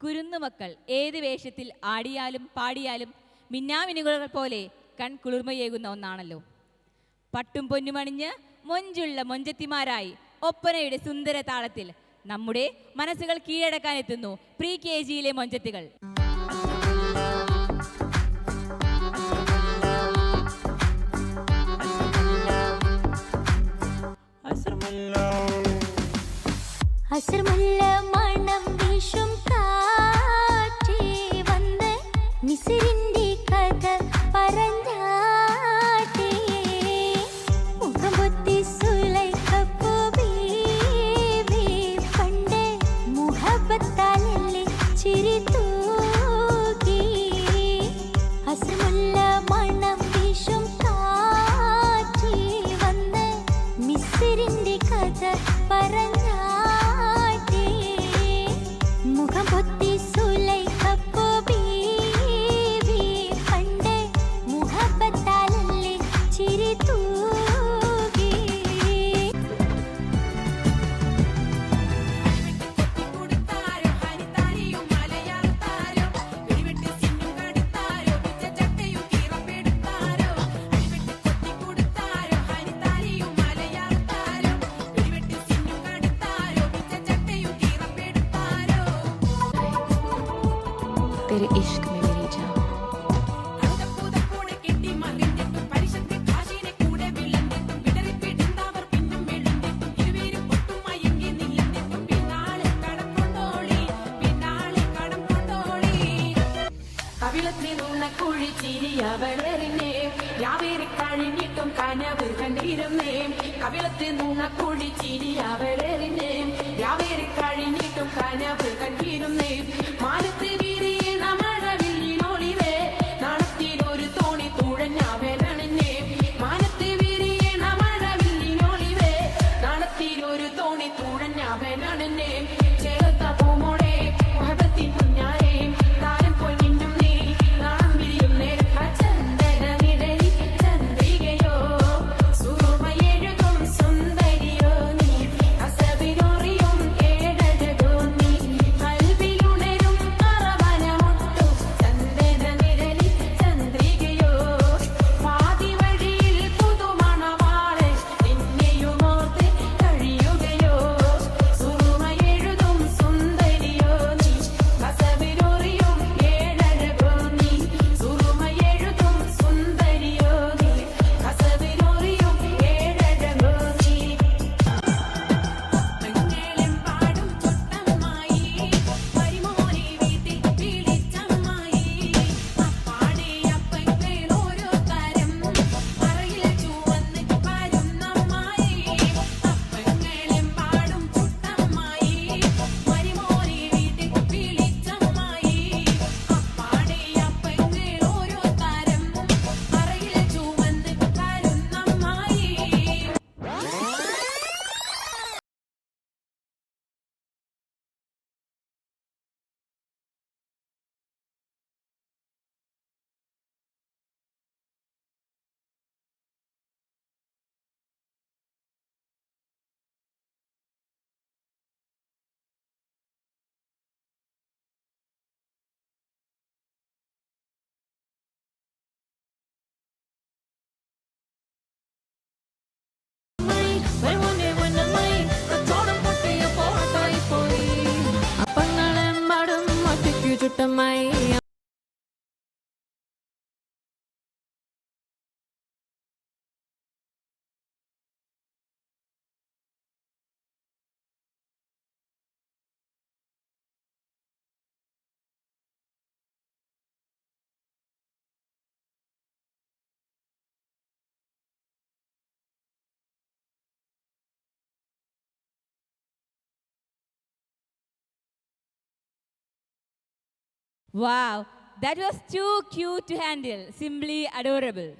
കുരുന്നുമക്കൾ ഏത് വേഷത്തിൽ ആടിയാലും പാടിയാലും മിന്നാമിനുകൾ പോലെ കൺകുളിർമയേകുന്ന ഒന്നാണല്ലോ. പട്ടും പൊന്നുമണിഞ്ഞ് മൊഞ്ചുള്ള മൊഞ്ചത്തിമാരായി ഒപ്പനയുടെ സുന്ദര താളത്തിൽ നമ്മുടെ മനസ്സുകൾ കീഴടക്കാൻ എത്തുന്നു പ്രീ കെ ജിയിലെ മൊഞ്ചത്തികൾ. അസർമല്ല. അസർമല്ല तेरे इश्क में मेरी जान അവളെറിഞ്ഞേ രാവേറി കഴിഞ്ഞിട്ടും കനവ് കണ്ടിരുന്നേ കവിളത്തിൽ നുണക്കുഴി ചിരി അവളെറിഞ്ഞേ. രാവേറി കഴിഞ്ഞിട്ടും Kanavu running in. ทำไม Wow, that was too cute to handle. Simply adorable.